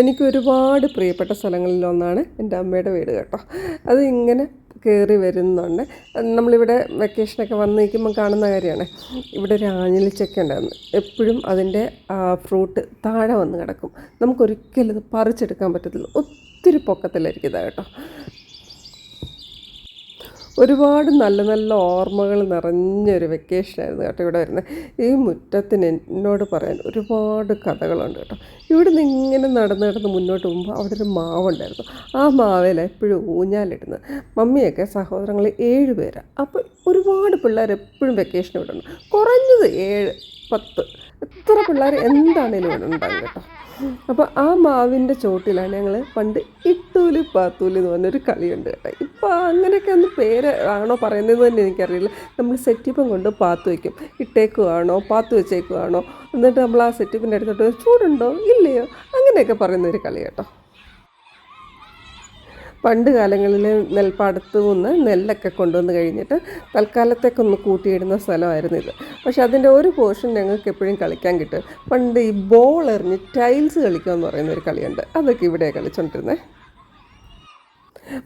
എനിക്ക് ഒരുപാട് പ്രിയപ്പെട്ട സ്ഥലങ്ങളിലൊന്നാണ് എന്റെ അമ്മയുടെ വീട് കേട്ടോ. അത് ഇങ്ങനെ കയറി വരുന്നുണ്ട്. നമ്മളിവിടെ വെക്കേഷനൊക്കെ വന്ന് നിൽക്കുമ്പോൾ കാണുന്ന കാര്യമാണ്. ഇവിടെ ഒരു ആഞ്ഞിലിച്ചക്ക ഉണ്ടായിരുന്നു. എപ്പോഴും അതിന്റെ ഫ്രൂട്ട് താഴെ വന്ന് കിടക്കും. നമുക്കൊരിക്കലും ഇത് പറിച്ചെടുക്കാൻ പറ്റത്തില്ല. ഒത്തിരി പൊക്കത്തിലായിരിക്കും ഇതാ കേട്ടോ. ഒരുപാട് നല്ല നല്ല ഓർമ്മകൾ നിറഞ്ഞൊരു വെക്കേഷനായിരുന്നു കേട്ടോ ഇവിടെ വരുന്നത്. ഈ മുറ്റത്തിന് എന്നോട് പറയാൻ ഒരുപാട് കഥകളുണ്ട് കേട്ടോ. ഇവിടെ നിന്ന് ഇങ്ങനെ നടന്ന് നടന്ന് മുന്നോട്ട് പോകുമ്പോൾ അവിടെ ഒരു മാവുണ്ടായിരുന്നു. ആ മാവേല എപ്പോഴും ഊഞ്ഞാലിടുന്നത് മമ്മിയൊക്കെ സഹോദരങ്ങൾ ഏഴ് പേരാണ് അപ്പോൾ ഒരുപാട് പിള്ളേർ എപ്പോഴും വെക്കേഷൻ ഇവിടെ ഉണ്ട് കുറഞ്ഞത് ഏഴ് പത്ത് എത്ര പിള്ളേർ എന്താണേലും ഉണ്ടാകും കേട്ടോ. അപ്പോൾ ആ മാവിന്റെ ചോട്ടിലാണ് ഞങ്ങൾ പണ്ട് ഇട്ടൂൽ പാത്തൂലി എന്ന് പറഞ്ഞൊരു കളിയുണ്ട് കേട്ടോ. ഇപ്പോൾ അങ്ങനെയൊക്കെ ഒന്ന് പേര് ആണോ പറയുന്നത് തന്നെ എനിക്കറിയില്ല. നമ്മൾ സെറ്റിപ്പം കൊണ്ട് പാത്ത് വയ്ക്കും ഇട്ടേക്കുവാണോ പാത്ത് വെച്ചേക്കുവാണോ. എന്നിട്ട് നമ്മൾ ആ സെറ്റിപ്പിന്റെ അടുത്തോട്ട് ചൂടുണ്ടോ ഇല്ലയോ അങ്ങനെയൊക്കെ പറയുന്ന ഒരു കളി കേട്ടോ. പണ്ട് കാലങ്ങളിൽ നെൽപ്പാടത്തു നിന്ന് നെല്ലൊക്കെ കൊണ്ടുവന്ന് കഴിഞ്ഞിട്ട് തൽക്കാലത്തേക്കൊന്ന് കൂട്ടിയിടുന്ന സ്ഥലമായിരുന്നു ഇത്. പക്ഷെ അതിന്റെ ഒരു പോർഷൻ ഞങ്ങൾക്ക് എപ്പോഴും കളിക്കാൻ കിട്ടും. പണ്ട് ഈ ബോൾ എറിഞ്ഞ് ടൈൽസ് കളിക്കുക എന്ന് പറയുന്ന ഒരു കളിയുണ്ട്. അതൊക്കെ ഇവിടെ കളിച്ചോണ്ടിരുന്നത്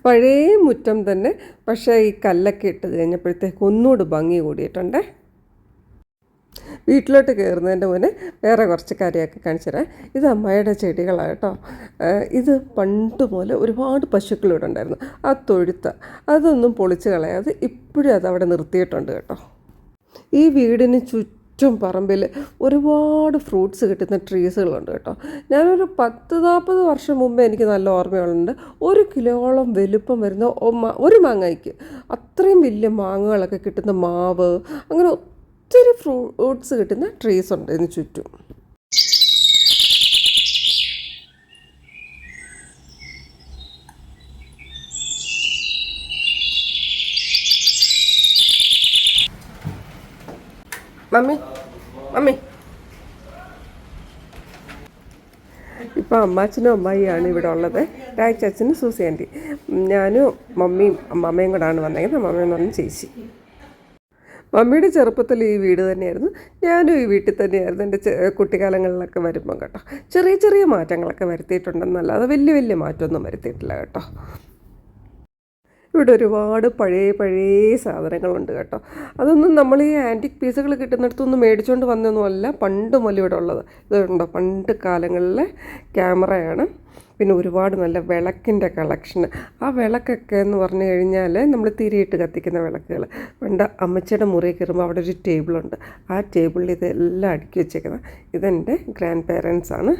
പഴയ മുറ്റം തന്നെ പക്ഷേ ഈ കല്ലൊക്കെ ഇട്ട് കഴിഞ്ഞപ്പോഴത്തേക്ക് ഒന്നുകൂടി ഭംഗി കൂടിയിട്ടുണ്ടേ. വീട്ടിലോട്ട് കയറുന്നതിന്റെ മുന്നേ വേറെ കുറച്ച് കാര്യമൊക്കെ കാണിച്ചു തരാം. ഇത് അമ്മയുടെ ചെടികളാണ് കേട്ടോ. ഇത് പണ്ട് മുതൽ ഒരുപാട് പശുക്കളിവിടെ ഉണ്ടായിരുന്നു. ആ തൊഴുത്ത് അതൊന്നും പൊളിച്ച് കളയാതെ ഇപ്പോഴും അത് അവിടെ നിർത്തിയിട്ടുണ്ട് കേട്ടോ. ഈ വീടിന് ചുറ്റും പറമ്പിൽ ഒരുപാട് ഫ്രൂട്ട്സ് കിട്ടുന്ന ട്രീസുകളുണ്ട് കേട്ടോ. ഞാനൊരു പത്ത് നാൽപ്പത് വർഷം മുമ്പേ എനിക്ക് നല്ല ഓർമ്മയുള്ളുണ്ട് ഒരു കിലോളം വലുപ്പം വരുന്ന ഒരു മാങ്ങയ്ക്ക് അത്രയും വലിയ മാങ്ങകളൊക്കെ കിട്ടുന്ന മാവ് അങ്ങനെ ഒത്തിരി ഫ്രൂട്ട്സ് കിട്ടുന്ന ട്രീസ് ഉണ്ട് ഇതിന് ചുറ്റും. Mummy mummy. ഇപ്പോൾ അമ്മാച്ചനും അമ്മായിയാണ് ഇവിടെ ഉള്ളത്. Susie aunty. ഞാനും മമ്മിയും അമ്മമ്മയും കൂടാണ് വന്നേക്കുന്നത്. അമ്മമ്മ എന്ന് പറഞ്ഞ ചേച്ചി. മമ്മിയുടെ ചെറുപ്പത്തിൽ ഈ വീട് തന്നെയായിരുന്നു. ഞാനും ഈ വീട്ടിൽ തന്നെയായിരുന്നു എന്റെ കുട്ടിക്കാലങ്ങളിലൊക്കെ വരുമ്പം കേട്ടോ. ചെറിയ ചെറിയ മാറ്റങ്ങളൊക്കെ വരുത്തിയിട്ടുണ്ടെന്നല്ലാതെ വലിയ വലിയ മാറ്റമൊന്നും വരുത്തിയിട്ടില്ല കേട്ടോ. ഇവിടെ ഒരുപാട് പഴയ പഴയ സാധനങ്ങളുണ്ട് കേട്ടോ. അതൊന്നും നമ്മൾ ഈ ആന്റിക് പീസുകൾ കിട്ടുന്നിടത്തൊന്നും മേടിച്ചുകൊണ്ട് വന്നൊന്നുമല്ല. പണ്ട് മുതൽ ഇവിടെ ഉള്ളത്. ഇതുണ്ടോ പണ്ട് കാലങ്ങളിലെ ക്യാമറയാണ്. പിന്നെ ഒരുപാട് നല്ല വിളക്കിന്റെ കളക്ഷൻ ആ വിളക്കൊക്കെ എന്ന് പറഞ്ഞു കഴിഞ്ഞാൽ നമ്മൾ തിരിയിട്ട് കത്തിക്കുന്ന വിളക്കുകൾ. പണ്ട് അമ്മച്ചിയുടെ മുറി കയറുമ്പോൾ അവിടെ ഒരു ടേബിളുണ്ട് ആ ടേബിളിൽ ഇതെല്ലാം അടുക്കി വെച്ചേക്കുന്നത്. ഇതെന്റെ ഗ്രാൻഡ് പേരൻസ് ആണ്.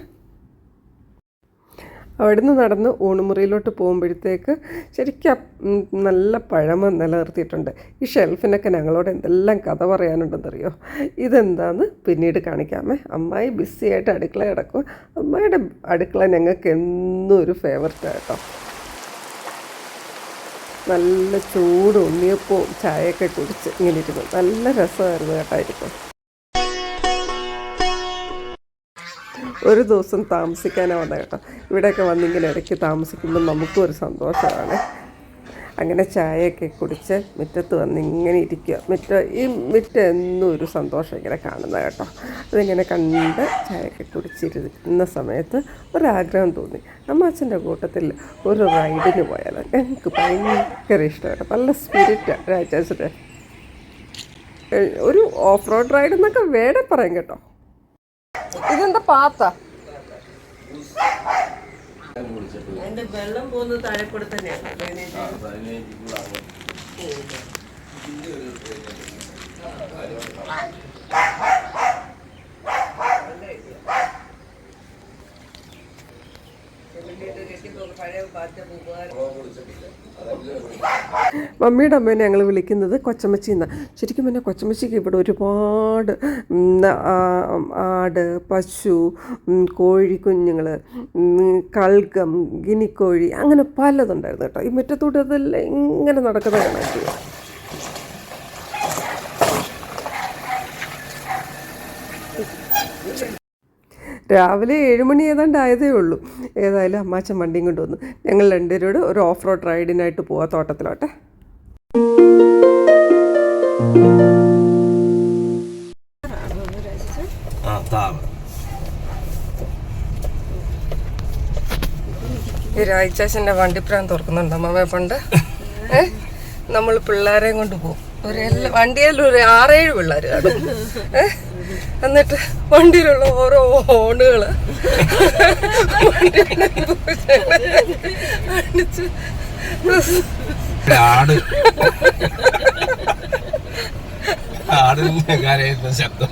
അവിടുന്ന് നടന്ന് ഊണുമുറിയിലോട്ട് പോകുമ്പോഴത്തേക്ക് ശരിക്കും നല്ല പഴമ നിലനിർത്തിയിട്ടുണ്ട്. ഈ ഷെൽഫിനൊക്കെ ഞങ്ങളോട് എന്തെല്ലാം കഥ പറയാനുണ്ടെന്നറിയോ? ഇതെന്താന്ന് പിന്നീട് കാണിക്കാമേ. അമ്മായി ബിസി ആയിട്ട് അടുക്കള കിടക്കും അമ്മായിയുടെ അടുക്കള ഞങ്ങൾക്ക് എന്നും ഒരു ഫേവററ്റ് കേട്ടോ. നല്ല ചൂട് ഉണ്ണിയപ്പവും ചായയൊക്കെ കുടിച്ച് ഇങ്ങനെ ഇരുന്നു നല്ല രസമായിരുന്നു കേട്ടോ ഒരു ദിവസം താമസിക്കാനാണ് വന്നത് കേട്ടോ. ഇവിടെയൊക്കെ വന്നിങ്ങനെ ഇടയ്ക്ക് താമസിക്കുമ്പോൾ നമുക്കും ഒരു സന്തോഷമാണ്. അങ്ങനെ ചായയൊക്കെ കുടിച്ച് മുറ്റത്ത് വന്ന് ഇങ്ങനെ ഇരിക്കുക മുറ്റ ഈ മുറ്റം എന്നും ഒരു സന്തോഷം ഇങ്ങനെ കാണുന്നത് കേട്ടോ. അതിങ്ങനെ കണ്ട് ചായയൊക്കെ കുടിച്ചിരുന്ന സമയത്ത് ഒരാഗ്രഹം തോന്നി. അമ്മാച്ചന്റെ കൂട്ടത്തിൽ ഒരു റൈഡിന് പോയാലോ? എനിക്ക് ഭയങ്കര ഇഷ്ടമാണ്. നല്ല സ്പിരിറ്റാണ് രാജാസിന്റെ ഒരു ഓഫ് റോഡ് റൈഡ് എന്നൊക്കെ വേണേ പറയാം കേട്ടോ. ഇതെന്താ പാത്ത? എന്റെ വെള്ളം പോകുന്നത് താഴെക്കൂടെ തന്നെയാണ് മമ്മിയുടെ അമ്മേനെ ഞങ്ങൾ വിളിക്കുന്നത് കൊച്ചമ്മച്ചി എന്നാണ് ശരിക്കും പിന്നെ കൊച്ചമ്മച്ചിക്ക് ഇവിടെ ഒരുപാട് ആട് പശു കോഴി കുഞ്ഞുങ്ങൾ കൽഗം ഗിനിക്കോഴി അങ്ങനെ പലതുണ്ടായിരുന്നു കേട്ടോ. ഈ മുറ്റത്തൂട്ട് അതെല്ലാം ഇങ്ങനെ നടക്കുന്ന രാവിലെ ഏഴുമണി ഏതാണ്ട് ആയതേ ഉള്ളൂ. ഏതായാലും അമ്മാച്ചൻ വണ്ടിയും കൊണ്ടുവന്നു ഞങ്ങൾ രണ്ടുപേരോട് ഒരു ഓഫ് റോഡ് റൈഡിനായിട്ട് പോവാ തോട്ടത്തിലോട്ടെ ഈ രാഴ്ചാശന്റെ വണ്ടിപ്രാൻ തുറക്കുന്നുണ്ട് അമ്മമ്മ പണ്ട്? നമ്മൾ പിള്ളേരെയും കൊണ്ട് പോകും ഒരു എല്ലാ വണ്ടിയിൽ ഒരു ആറേഴ് പിള്ളേർ കാണും. ഏ? എന്നിട്ട് വണ്ടിയിലുള്ള ഓരോ ഹോണുകൾ അടിച്ച് ആട്. ആടിന്റെ കരയുന്ന ശബ്ദം.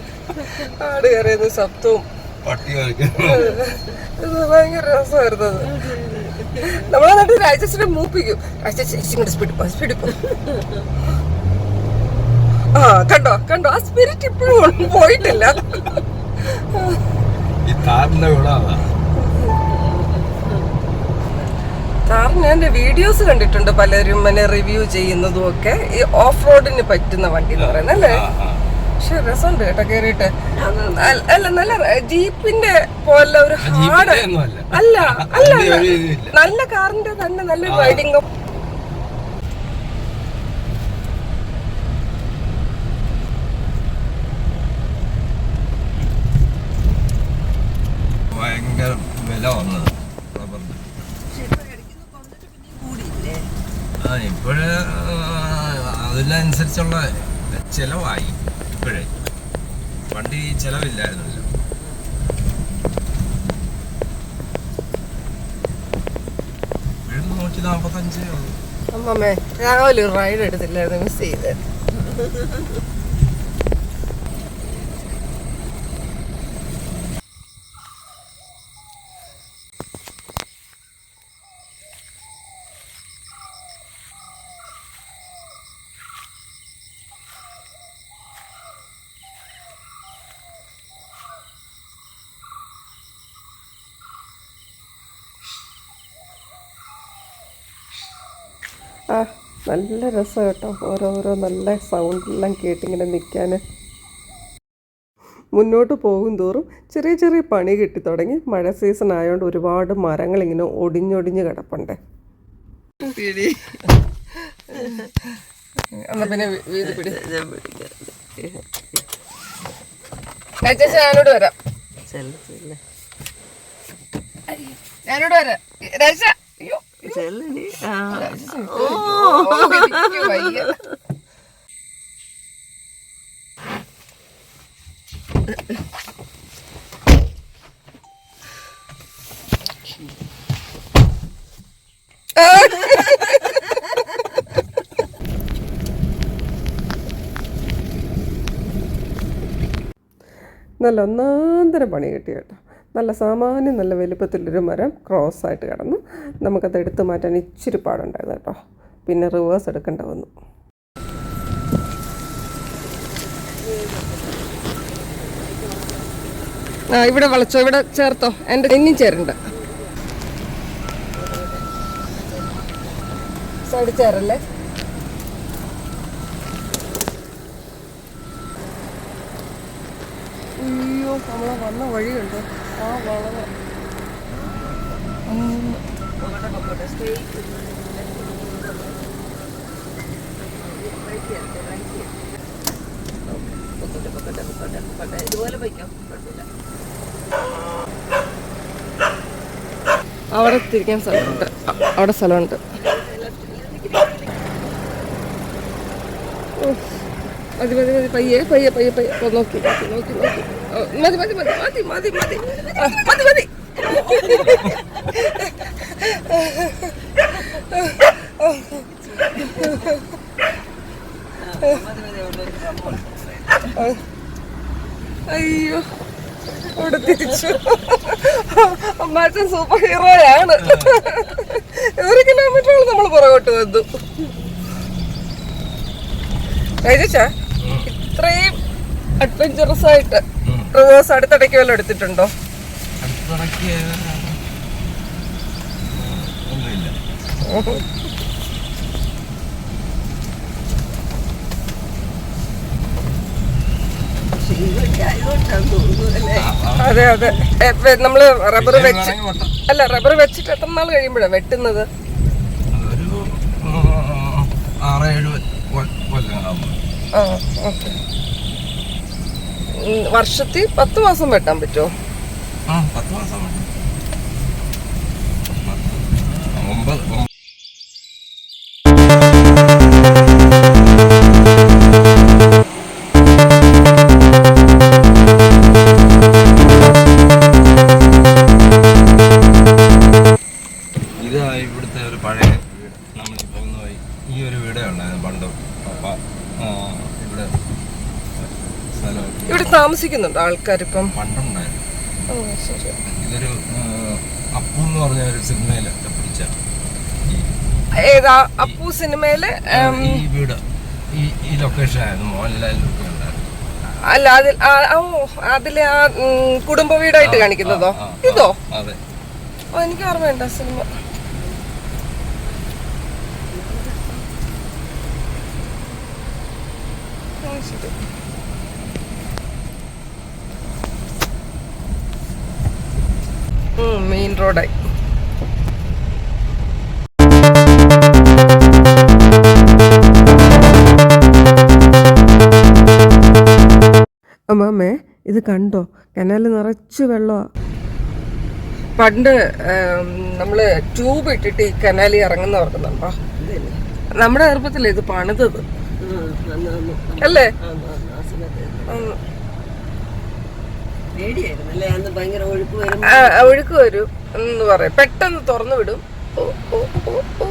ആട് കരയുന്ന ശബ്ദവും. പട്ടി ഭയങ്കര രസമായിരുന്നു അത്. നമ്മളെ നാട്ടിൽ രാജേഷിനെ മൂപ്പിക്കും. രാജേഷ് സ്പീഡ് സ്പീഡ് പോ. ആ കണ്ടോ കണ്ടോ ആ സ്പിരിറ്റ് ഇപ്പോഴും പോയിട്ടില്ല. കൂടെ എന്റെ വീഡിയോസ് കണ്ടിട്ടുണ്ട് പലരും എന്നെ റിവ്യൂ ചെയ്യുന്നതും ഒക്കെ. ഈ ഓഫ് റോഡിന് പറ്റുന്ന വണ്ടി എന്ന് പറയുന്നത് അല്ലേ. പക്ഷെ രസമുണ്ട് കേട്ടോ കേറിയിട്ട്. അല്ല- നല്ല ജീപ്പിന്റെ പോലെ ഒരു ഹാർഡ്. അല്ല. അല്ല. നല്ല കാറിന്റെ തന്നെ നല്ല റൈഡിങ് ഭയങ്കര വില വന്നത് റബ്ബറിന് ആ ഇപ്പോഴ് അതിനനുസരിച്ചുള്ള ചെലവായി ഇപ്പോഴേ. വണ്ടി ചെലവില്ലായിരുന്നല്ലോ. നൂറ്റി നാൽപ്പത്തഞ്ചേ ഉള്ളൂ. അമ്മമ്മേ രാവിലെ റൈഡ് എടുത്തില്ലായിരുന്നു മിസ് ചെയ്ത്. ആ നല്ല രസം കേട്ടോ. ഓരോരോ നല്ല സൗണ്ടെല്ലാം കേട്ടിങ്ങനെ നിൽക്കാൻ മുന്നോട്ട് പോകും തോറും ചെറിയ ചെറിയ പണി കിട്ടി തുടങ്ങി. മഴ സീസൺ ആയതുകൊണ്ട് ഒരുപാട് മരങ്ങൾ ഇങ്ങനെ ഒടിഞ്ഞൊടിഞ്ഞ് കിടപ്പുണ്ട്. എന്നാ പിന്നെ വീട് പിടി. ഞാനോട് വരാം. ഞാനോട് വരാം. രാജ ഓ, വയ്യ. നല്ല ഒന്നാന്തരം പണി കിട്ടി കേട്ടോ. നല്ല സാമാന്യം നല്ല വലുപ്പത്തിലൊരു മരം ക്രോസ് ആയിട്ട് കിടന്നു. നമുക്കത് എടുത്തു മാറ്റാൻ ഇച്ചിരി പാടുണ്ടായിരുന്നു കേട്ടോ. പിന്നെ റിവേഴ്സ് എടുക്കേണ്ട വന്നു. ആ ഇവിടെ വളച്ചോ ഇവിടെ ചേർത്തോ. എന്റെ ഇനിയും ചേരണ്ട. സൈഡ് ചേരല്ലേ? അയ്യോ നമ്മളെ വന്ന വഴിയുണ്ട്. ആ വളവ് അവിടെ തിരിക്കാൻ സ്ഥലമുണ്ട്. അവിടെ സ്ഥലമുണ്ട്. മതി മതി മതി പയ്യെ പയ്യെ പയ്യെ പയ്യെ. നോക്കി നോക്കി നോക്കി നോക്കി. മതി മതി മതി മതി മതി മതി മതി മതി. അയ്യോ അവിടെ തിരിച്ചു. അമ്മാച്ചൻ സൂപ്പർ ഹീറോയാണ് ഒരു കിലോമീറ്ററോളം നമ്മൾ പുറകോട്ട് വന്നു രജിച്ചാ ഇത്രയും അഡ്വഞ്ചറസ് ആയിട്ട് റിവേഴ്സ് അടുത്തിടയ്ക്ക് വല്ലതും എടുത്തിട്ടുണ്ടോ? അടുത്തിടയ്ക്ക് അതെ അതെ. നമ്മൾ റബ്ബർ വെച്ച്. അല്ല റബ്ബർ വെച്ചിട്ട് എത്ര നാൾ കഴിയുമ്പോഴാ വെട്ടുന്നത്? വർഷത്തിൽ പത്ത് മാസം വെട്ടാൻ പറ്റുമോ പത്ത് മാസം ഇവിടെ താമസിക്കുന്നുണ്ട് ആൾക്കാരിപ്പം? പണ്ടുണ്ടായിരുന്നു. ഓ ശരി. ഇതൊരു ആ, അപ്പു എന്ന് പറഞ്ഞ ഒരു പിടിച്ച ഏതാ? അപ്പു സിനിമയിൽ ഉം, ഈ വീട് ഈ ഉണ്ടായിരുന്നു അല്ല അതിൽ ആ, ഓ അതിലെ ആ ഉം, കുടുംബ വീടായിട്ട് കാണിക്കുന്നതോ? ആ, ആ, ഇതോ? അതെ. ഓ എനിക്ക് ഓർമ്മയുണ്ട് ആ സിനിമ. ഓ, ശരി. ഉം, മെയിൻ റോഡായി അമ്മാമ്മേ ഇത് കണ്ടോ കനാല് നിറച്ച് വെള്ളമാ പണ്ട് നമ്മൾ നമ്മൾ ട്യൂബ് ഇട്ടിട്ട് ഈ കനാലി ഇറങ്ങുന്ന ഓർക്കുന്നുണ്ടോ നമ്മുടെ ചെറുപ്പത്തിലേ ഇത് പണിതത് അല്ലേ ഉം. പേടിയായിരുന്നല്ലേ അന്ന് ഭയങ്കര ഒഴുക്ക് വരും ആ, ഒഴുക്ക് വരും എന്ന് പറയാം. പെട്ടെന്ന് തുറന്നു വിടും. ഓ, ഓ, ഓ, ഓ.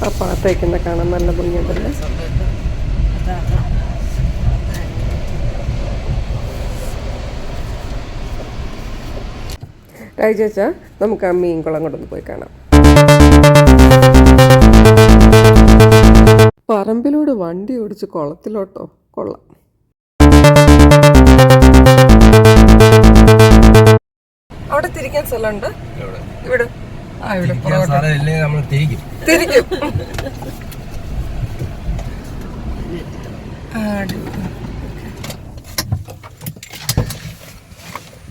ആ പാത്തേക്കുന്ന കാണാൻ നല്ല ഭംഗിയുണ്ടല്ലേ? രാജേച്ച നമുക്ക് ആ മീൻ കുളം കൊണ്ടൊന്ന് പോയി കാണാം. പറമ്പിലൂടെ വണ്ടി ഓടിച്ച് കുളത്തിലോട്ടോ? കൊള്ളാം. അവിടെ തിരിക്കാൻ സ്ഥലമുണ്ട്? ഇവിടെ. ആ ഇവിടെ. തിരിക്കും. തിരിക്കും ആ, അടി.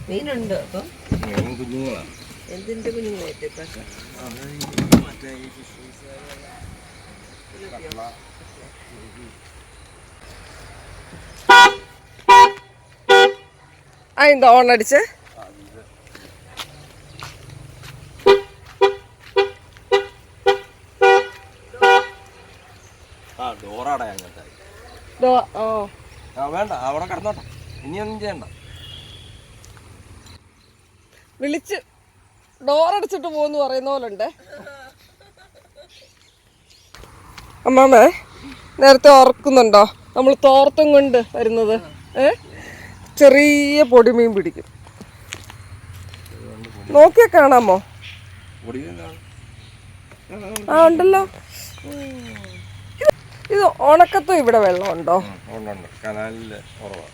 മീനുണ്ട് അപ്പം മീൻ കുഞ്ഞുങ്ങളാണ് കുഞ്ഞുങ്ങളായിട്ട് ആ ഡോറാടാ ആ വേണ്ട അവിടെ കിടന്നോട്ടെ. ഇനിയൊന്നും ചെയ്യണ്ട. വിളിച്ച് ഡോറടിച്ചിട്ട് പോകുന്നു പറയുന്ന പോലെ ഉണ്ട് അമ്മാമേ നേരത്തെ ഓർക്കുന്നുണ്ടോ? നമ്മൾ തോർത്തും കൊണ്ട് വരുന്നത്. ഏ? ചെറിയ പൊടിമീൻ പിടിക്കും. നോക്കിയാ കാണാമോ? ആ ഉണ്ടല്ലോ. ഇത് ഉണക്കത്തും ഇവിടെ വെള്ളമുണ്ടോ? കനാലിൽ കുറവാണ്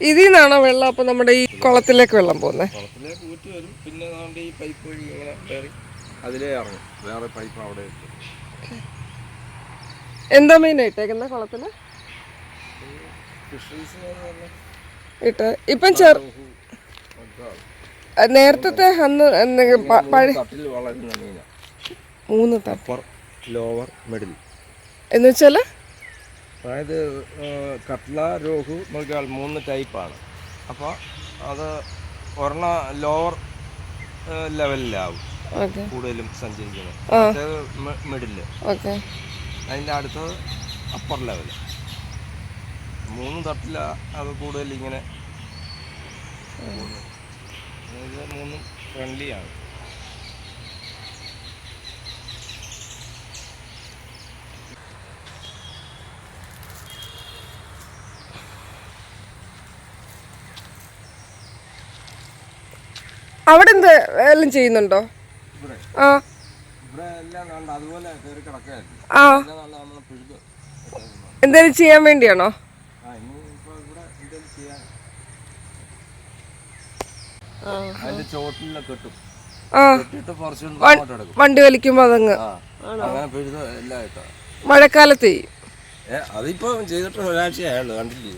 ഇതിൽ നിന്നാണോ വെള്ളം അപ്പൊ നമ്മുടെ ഈ കുളത്തിലേക്ക് വെള്ളം പോകുന്നത് കുളത്തിലേക്ക് ഊറ്റി വരും. പിന്നെ നമ്മുടെ ഈ പൈപ്പ് വഴി ഇങ്ങനെ കയറി അതിലേ ഇറങ്ങും. വേറെ പൈപ്പ് അവിടെ ഇട്ട്. എന്താ മീൻ ഇട്ടേക്കുന്ന കുളത്തിൽ? ഇട്ട് ഇപ്പം ചെറു നേരത്തെ അന്ന് മൂന്ന് തപ്പർ ലോവർ മിഡിൽ എന്ന് വെച്ചാൽ? അതായത് കട്ട്ല രോഹു മൃഗാൽ മൂന്ന് ടൈപ്പാണ്. അപ്പോൾ അത് ഒരെണ്ണ ലോവർ ലെവലിലാവും കൂടുതലും സഞ്ചരിക്കുന്നത്. മറ്റേത് മിഡിൽ അതിന്റെ അടുത്തത് അപ്പർ ലെവൽ മൂന്ന് തട്ടില അത് കൂടുതൽ ഇങ്ങനെ മൂന്നും ഫ്രണ്ട്ലിയാണ് അവിടെ എന്ത് എല്ലാം ചെയ്യുന്നുണ്ടോ? ആ. ആ. എന്തേലും ചെയ്യാൻ വേണ്ടിയാണോ? വണ്ടി വലിക്കുമ്പോ അതങ്ങ്. മഴക്കാലത്ത്. അതിപ്പോ ചെയ്തിട്ട് ഒരാഴ്ചയായുള്ളൂ കണ്ടില്ലേ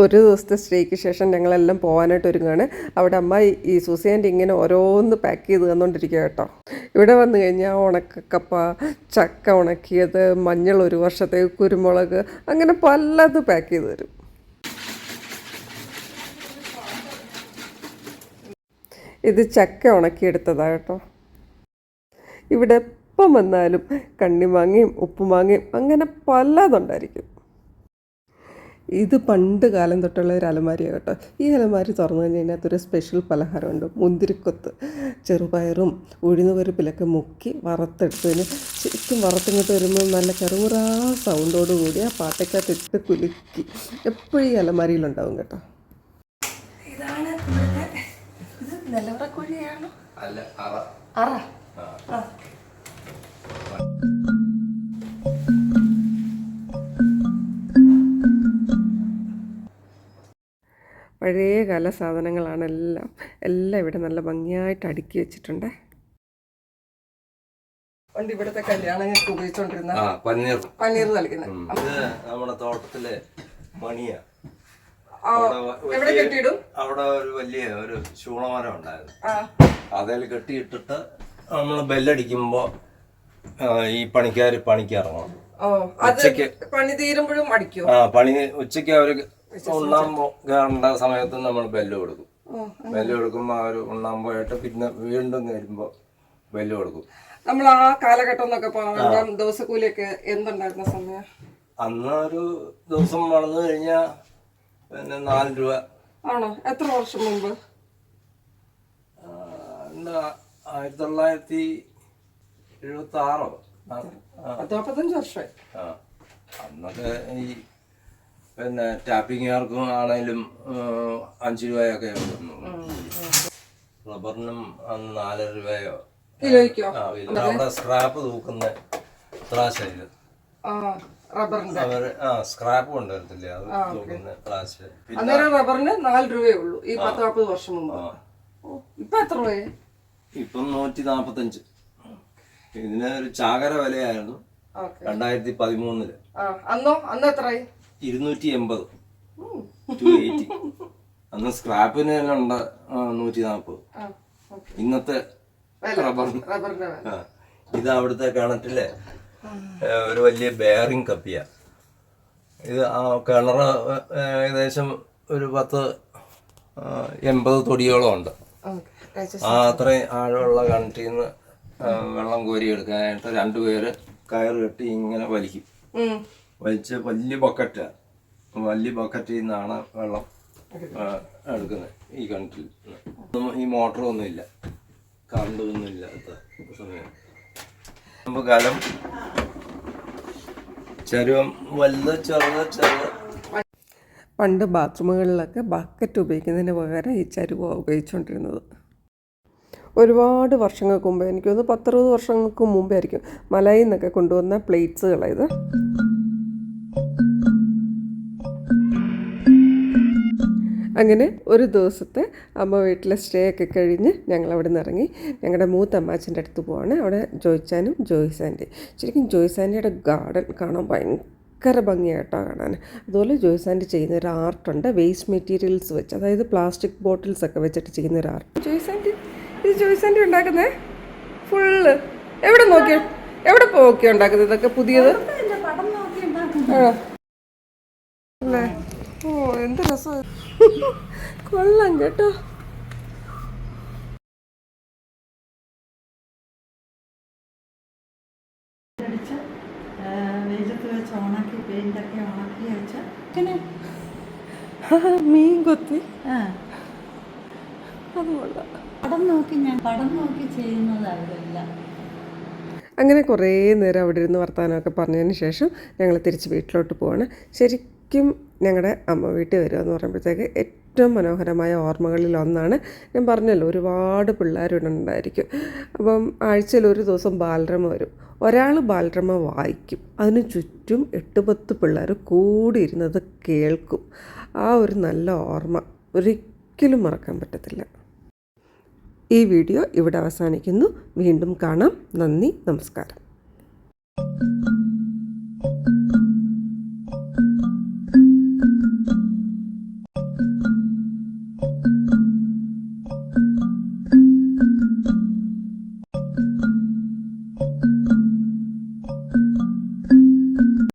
ഒരു ദിവസത്തെ സ്റ്റേക്ക് ശേഷം ഞങ്ങളെല്ലാം പോകാനായിട്ട് ഒരുങ്ങുകയാണ് അവിടെ അമ്മ ഈ- ഈ ഇങ്ങനെ ഓരോന്ന് പാക്ക് ചെയ്ത് തന്നുകൊണ്ടിരിക്കുക കേട്ടോ. ഇവിടെ വന്നു കഴിഞ്ഞാൽ ഉണക്കക്കപ്പ ചക്ക ഉണക്കിയത് മഞ്ഞൾ ഒരു വർഷത്തെ കുരുമുളക് അങ്ങനെ പലത് പാക്ക് ചെയ്ത് തരും. ഇത് ചക്ക ഉണക്കിയെടുത്തതാ കേട്ടോ. ഇവിടെ എപ്പം വന്നാലും കണ്ണിമാങ്ങയും ഉപ്പുമാങ്ങയും അങ്ങനെ പലതുണ്ടായിരിക്കും. ഇത് പണ്ട് കാലം തൊട്ടുള്ള ഒരു അലമാരിയാണ് കേട്ടോ. ഈ അലമാരി തുറന്നു കഴിഞ്ഞാൽ അതിനകത്തൊരു സ്പെഷ്യൽ പലഹാരമുണ്ട്. മുന്തിരിക്കൊത്ത് ചെറുപയറും ഉഴുന്ന പരിപ്പിലൊക്കെ മുക്കി വറുത്തെടുത്തതിന് ശരിക്കും വറുത്തിങ്ങോട്ട് വരുമ്പോൾ നല്ല കറുമുറാ സൗണ്ടോട് കൂടി ആ പാട്ടയ്ക്കകത്ത് ഇട്ട് കുലുക്കി. എപ്പോഴും ഈ അലമാരിയിലുണ്ടാവും കേട്ടോ. ഇതാണ് ഇത് അല്ല അറ. പഴയ കാല സാധനങ്ങളാണ് എല്ലാം. എല്ലാം ഇവിടെ നല്ല ഭംഗിയായിട്ട് അടുക്കി വെച്ചിട്ടുണ്ട്. പണ്ട് ഇവിടുത്തെ കല്യാണങ്ങൾക്ക് ഉപയോഗിച്ചോണ്ടിരുന്ന ആ പന്നീർ പനീർ നൽകുന്നത്. നമ്മുടെ തോട്ടത്തിലെ മണിയാ അവിടെ ഒരു വലിയ ഒരു ശൂളമരം ഉണ്ടായിരുന്നു. ആ. അതിൽ കെട്ടിയിട്ടിട്ട് നമ്മൾ ബെല്ലടിക്കുമ്പോ ഈ പണിക്കാർ പണിക്ക് ഇറങ്ങണം. ഓ അത് ഉച്ചയ്ക്ക് പണി തീരുമ്പോഴും അടിക്കും? ആ പണി ഉച്ചയ്ക്ക് അവർ ഉണ്ണാൻ കയറേണ്ട സമയത്ത് നമ്മൾ ബെല്ല് കൊടുക്കും. ബെല്ല് കൊടുക്കുമ്പോൾ അവർ ഉണ്ണാൻ പോയിട്ട് പിന്നെ വീണ്ടും വരുമ്പോൾ ബെല്ല് കൊടുക്കും. നമ്മൾ ആ കാലഘട്ടം എന്നൊക്കെ ദിവസക്കൂലിയൊക്കെ എന്തുണ്ടായിരുന്ന സമയം? അന്ന് ഒരു ദിവസം വളർന്നു കഴിഞ്ഞാൽ പിന്നെ നാല് രൂപ. ആണോ? എത്ര വർഷം മുമ്പ്? ആ, ആയിരത്തി തൊള്ളായിരത്തി എഴുപത്തി ആറോ പത്ത് നാൽപ്പത്തഞ്ച് വർഷമായി. ആ അന്നൊക്കെ ഈ പിന്നെ ടാപ്പിങ്ങുകാർക്കും ആണെങ്കിലും അഞ്ച് രൂപയൊക്കെ റബ്ബറിനും അന്ന് നാലര രൂപയോ? കിലോയ്ക്കോ? അവിടെ സ്ക്രാപ്പ് തൂക്കുന്ന ത്രാശയിൽ ആ സ്ക്രാപ്പ് കൊണ്ടുവരത്തില്ലേ? അത് തൂക്കുന്ന ത്രാശ് അന്നേരം റബ്ബറിന് നാല് രൂപയേ ഉള്ളൂ ഈ പത്ത് നാൽപ്പത് വർഷം മുമ്പ്. ഓ, ഇപ്പൊ എത്ര രൂപയെ ഇപ്പം നൂറ്റി നാപ്പത്തഞ്ച് ഇതിന് ഒരു ചാകര വിലയായിരുന്നു. ഓക്കെ. രണ്ടായിരത്തി പതിമൂന്നിൽ. ആ അന്നോ? അന്ന് എത്രയായി? ഇരുന്നൂറ്റി എൺപത് ടു എയ്റ്റി അന്ന് സ്ക്രാപ്പിന് തന്നെ ഉണ്ട് നൂറ്റി നാൽപ്പത് ഇന്നത്തെ റബ്ബറിന് ഇത് അവിടുത്തെ കിണറ്റിലെ ഒരു വലിയ ബെയറിങ് കപ്പിയ. ഇത് ആ കിണർ ഏകദേശം ഒരു പത്ത് എൺപത് തൊടിയോളം ഉണ്ട്. ആ അത്രയും ആഴമുള്ള കിണറ്റിൽ നിന്ന് വെള്ളം കോരി എടുക്കാനായിട്ട് രണ്ടുപേര് കയറ് കെട്ടി ഇങ്ങനെ വലിക്കും. വലിച്ച് വലിയ ബക്കറ്റ്. വലിയ ബക്കറ്റിൽ നിന്നാണ് വെള്ളം എടുക്കുന്നത് ഈ കിണറ്റിൽ. ഈ മോട്ടറൊന്നും ഇല്ല. കറണ്ട് ഒന്നും ഇല്ലാത്ത സമയം. നമുക്ക് കലം ചരുവം വലുത് ചെറുത് ചെറുത്. പണ്ട് ബാത്റൂമുകളിലൊക്കെ ബക്കറ്റ് ഉപയോഗിക്കുന്നതിന് പകരം ഈ ചരുവ ഉപയോഗിച്ചുകൊണ്ടിരുന്നത്. ഒരുപാട് വർഷങ്ങൾക്ക് മുമ്പ് എനിക്ക് തോന്നുന്നു പത്തറുപത് വർഷങ്ങൾക്ക് മുമ്പേ ആയിരിക്കും മലയിൽ നിന്നൊക്കെ കൊണ്ടുവന്ന പ്ലേറ്റ്സുകളായത് അങ്ങനെ ഒരു ദിവസത്തെ അമ്മ വീട്ടിലെ സ്റ്റേ ഒക്കെ കഴിഞ്ഞ് ഞങ്ങൾ അവിടെ നിന്ന് ഇറങ്ങി. ഞങ്ങളുടെ മൂത്ത അമ്മാച്ചന്റെ അടുത്ത് പോവാണ്. അവിടെ ജോയിച്ചാനും ജോയിസ് ആന്റി ശരിക്കും ജോയിസ് ആന്റിയുടെ ഗാർഡൻ കാണാൻ ഭയങ്കര ഭംഗിയായിട്ടോ കാണാൻ. അതുപോലെ ജോയ്സ് ആന്റി ചെയ്യുന്ന ഒരു ആർട്ടുണ്ട് വേസ്റ്റ് മെറ്റീരിയൽസ് വെച്ച് അതായത് പ്ലാസ്റ്റിക് ബോട്ടിൽസ് ഒക്കെ വെച്ചിട്ട് ചെയ്യുന്ന ഒരു ആർട്ട് ജോയ്സ് ആന്റി ഇത് ജോയ്സ് ആന്റി ഉണ്ടാക്കുന്നേ? ഫുള്ള് എവിടെ നോക്കി എവിടെ പോക്കി ഉണ്ടാക്കുന്നത്? ഇതൊക്കെ പുതിയത്? ആണോ ഓ എന്ത് രസം. കൊള്ളാം കേട്ടോ. വെയിലത്ത് വെച്ച് ഉണക്കി പെയിന്റൊക്കെ ഉണക്കി വെച്ച്. പിന്നെ മീൻ കൊത്തി. ആ. അത് പടം നോക്കി ഞാൻ പടം നോക്കി ചെയ്യുന്നതായതെല്ലാം അങ്ങനെ കുറേ നേരം അവിടെ ഇരുന്ന് വർത്തമാനമൊക്കെ പറഞ്ഞതിന് ശേഷം ഞങ്ങൾ തിരിച്ച് വീട്ടിലോട്ട് പോവാണ്. ശരിക്കും ഞങ്ങളുടെ അമ്മ വീട്ടിൽ വരിക എന്ന് പറയുമ്പോഴത്തേക്ക് ഏറ്റവും മനോഹരമായ ഓർമ്മകളിൽ ഒന്നാണ് ഞാൻ പറഞ്ഞല്ലോ ഒരുപാട് പിള്ളേരുണ്ടായിരിക്കും അപ്പം ആഴ്ചയിൽ ഒരു ദിവസം ബാലരമ വരും. ഒരാൾ ബാലരമ വായിക്കും. അതിന് ചുറ്റും എട്ട് പത്ത് പിള്ളേർ കൂടിയിരുന്നത് കേൾക്കും. ആ ഒരു നല്ല ഓർമ്മ ഒരിക്കലും മറക്കാൻ പറ്റത്തില്ല. ഈ വീഡിയോ ഇവിടെ അവസാനിക്കുന്നു. വീണ്ടും കാണാം. നന്ദി നമസ്കാരം.